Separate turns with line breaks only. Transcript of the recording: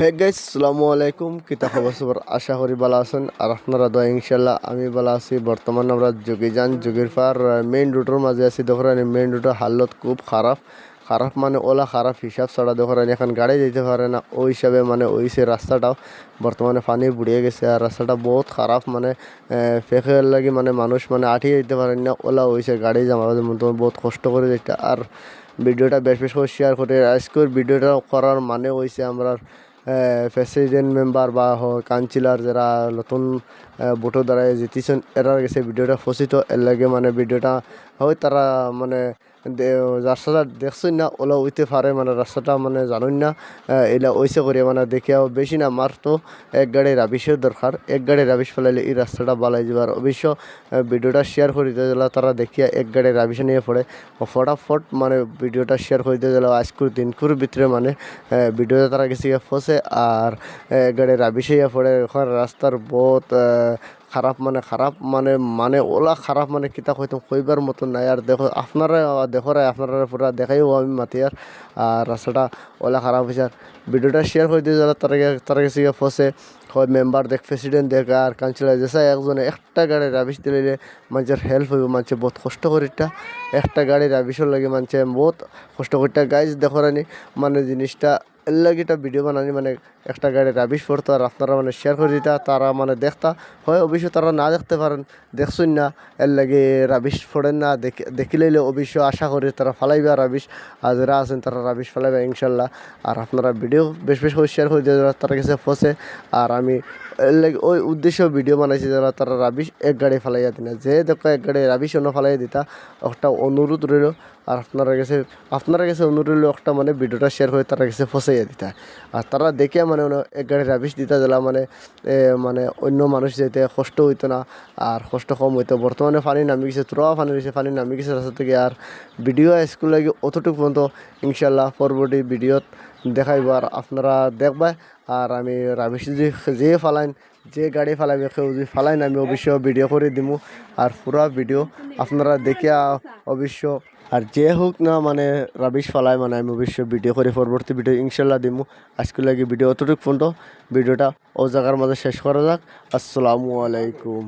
Hey guys সালামু আলাইকুম কিতা খবর সবর আশা করি ভালো আছেন। আর আপনারা দয়া ইনশাল্লাহ আমি ভালো আছি। বর্তমান আমরা যোগী যান, যোগীর পার মেইন রুটের মাঝে আছি। দেখেন মেইন রুটের হালত খুব খারাপ। খারাপ মানে ওলা, খারাপ হিসাব ছাড়া দেখেন এখন গাড়ি যেতে পারে না। ওই হিসাবে মানে ওই সে রাস্তাটাও বর্তমানে পানি বুড়িয়ে গেছে। আর রাস্তাটা বহুত খারাপ মানে ফেঁকে লাগে মানে মানুষ মানে আঠিয়ে যেতে পারেন না। ওলা হয়েছে গাড়ি জামার মতো বহুত কষ্ট করে যেতে। আর ভিডিওটা বেশ বেশ করে শেয়ার করে। আজকের ভিডিওটা করার মানে হয়েছে আমরা প্রেসিডেন্ট মেম্বার বা কাউন্সিলার যারা নতুন ভোটর দ্বারা জিতিছেন এরা গেছে ভিডিওটা ফসিত এর লাগে মানে ভিডিওটা হয় তারা মানে রাস্তাটা দেখছেন না ওলা উইতে পারে মানে রাস্তাটা মানে জানুন না এলা ওইসে করে মানে দেখিয়া বেশি না মার তো এক গাড়ি রাবিশের দরকার এক গাড়ি রাবিশ ফেলাইলে এই রাস্তাটা বালাই যাবার অবশ্য ভিডিওটা শেয়ার করে দিতে গেলে তারা দেখিয়া এক গাড়ি রাবিশ নিয়ে পড়ে ফটাফট মানে ভিডিওটা শেয়ার করে দিতে গেলে আজকুর দিনকুর ভিতরে মানে ভিডিওটা তারা গেছে ফসে আর এক গাড়ি রাবিশে পড়ে এখন রাস্তার বহুত খারাপ মানে খারাপ মানে মানে ওলা খারাপ মানে কিতা হয়তো কইবার মতো নাই। আর দেখো, আপনারা, দেখো রে, আপনারা পুরা দেখাইও আমি মাতি আর আর রাস্তাটা ওলা খারাপ হয়েছে আর ভিডিওটা শেয়ার করে দিয়ে যারা তারা তারা গিয়ে ফসে। হয় মেম্বার দেখ প্রেসিডেন্ট দেখ, আর কাউন্সিলর যেসা একজনে একটা গাড়ি রাবিশ দিলে মানুষের হেল্প হইব, মানুষে বহুত কষ্ট করিটা একটা গাড়ি রাবিশর লাগে মানুষে বহুত কষ্ট করিটা গাইজ দেখো রানি মানে জিনিসটা এর ভিডিও বানানি মানে একটা গাড়ি রাবিশ পড়তো আর আপনারা মানে শেয়ার করে দিতা, তারা মানে দেখতা। হয় অবশ্য তারা না দেখতে পারেন দেখছুন না, এর লাগে রাবিশ পড়েন না, দেখি দেখিলেইলে অবশ্য আশা করি তারা ফালাইবা রাবিশ আর যারা আছেন তারা রাবিশ ফালাইবা ইনশাল্লাহ। আর আপনারা ভিডিও বেশ বেশ করে শেয়ার করে দিয়ে যারা তারা কাছে ফসে। আর আমি এর লাগে ওই উদ্দেশ্য ভিডিও বানাইছি, যারা তারা রাবিশ এক গাড়ি ফালাইয়া দিনা। যে দেখো এক গাড়ি রাবিশ অন্য ফালাইয়া দিতা, একটা অনুরোধ রইল। আর আপনারা কাছে আপনারা কাছে অনুরোধ রইল একটা মানে ভিডিওটা শেয়ার করে তারা কাছে ফসাইয়া দিতা। আর তারা দেখে মানে এক গাড়ি রাবিশ দিতা দিলা মানে মানে অন্য মানুষ যেতে কষ্ট হইতো না। আর কষ্ট কম হইতো। বর্তমানে পানি নামি গেছে তোরাও পানি রয়েছে পানি নামি গেছে রাস্তা থেকে আর ভিডিও স্কুল লাগে অতটুকু পর্যন্ত ইনশাল্লাহ পরবর্তী ভিডিওত দেখাইব আর আপনারা দেখবা। আর আমি রাবিশ যে যে ফালাইন, যে গাড়ি ফালাইবে, কেউ যদি ফালাইন, আমি অবশ্য ভিডিও করে দিমু। আর পুরা ভিডিও আপনারা দেখিয়া অবশ্য আর যে হোক না মানে রাবিশ ফালায় মানে আমি অবশ্য ভিডিও করে পরবর্তী ভিডিও ইনশাল্লাহ দিমু। আজকে লাগে ভিডিও অতটুকু পর্যন্ত। ভিডিওটা ও জায়গার মাঝে শেষ করা যাক। আসসালামু আলাইকুম।